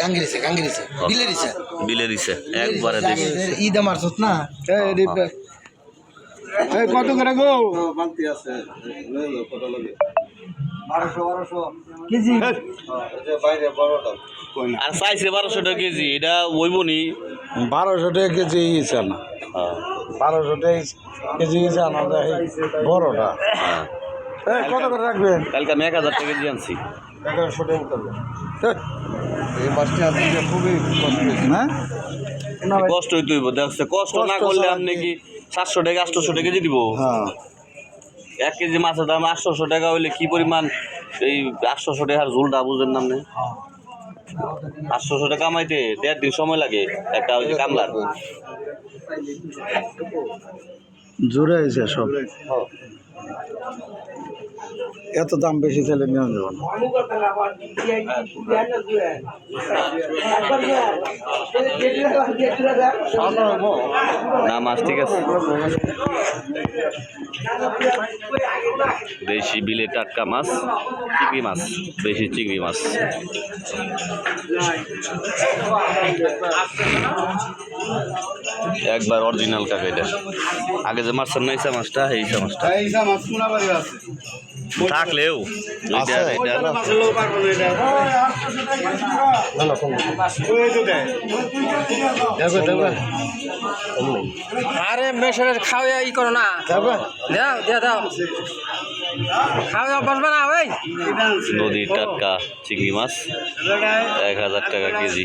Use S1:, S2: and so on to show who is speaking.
S1: গাঙ্গিরিছে গাঙ্গিরিছে বিলেরিছে।
S2: বিলেরিছে একবারে দেশি
S1: ঈদ আমার সত না।
S3: এই কত করে গো?
S1: কেজি?
S2: আর চাইছে বারোশো টাকা কেজি এটা ওইবনি।
S3: বারোশো টাকা কেজি ইচ্ছে না। বারোশো টাকা কেজি না বড়টা। কত করে রাখবেন?
S2: কালকে আমি এক হাজার টাকা কেজি আনছি।
S3: এগারোশো টাকা করবেন এই মাছটি আজকে খুবই হ্যাঁ?
S2: কষ্ট হইতে হইব দেখছে কষ্ট না করলে আপনি
S3: কি-
S2: সাতশো টাকা আটশোশো টাকা কেজি দিব?
S3: হ্যাঁ।
S2: এক কেজি মাছের দাম আটশোশো টাকা হইলে কি পরিমাণ এই আটশোশো টাকার ঝুলটা বুঝেন নাম নেই আটশোশো টাকা কামাইতে দেড় দিন সময় লাগে একটা ওই যে কামলার
S3: জোরে হয়েছে সব। এত দাম বেশি তাহলে নিয়ে যাব না।
S2: মাছ ঠিক আছে দেশি বিলে টাটকা মাছ, চিংড়ি মাছ বেশি চিংড়ি মাছ। একবার অরিজিনাল কাকা এটা। আগে যে মাছটা নাইসা মাছটা এই মাছটা থাকলেও।
S1: আরে মেশরে খাওয়া ই করো না। দাও দাও দাও। খাওয়া বসবে না ওই।
S2: নদীর টাটকা চিংড়ি মাছ এক হাজার টাকা কেজি।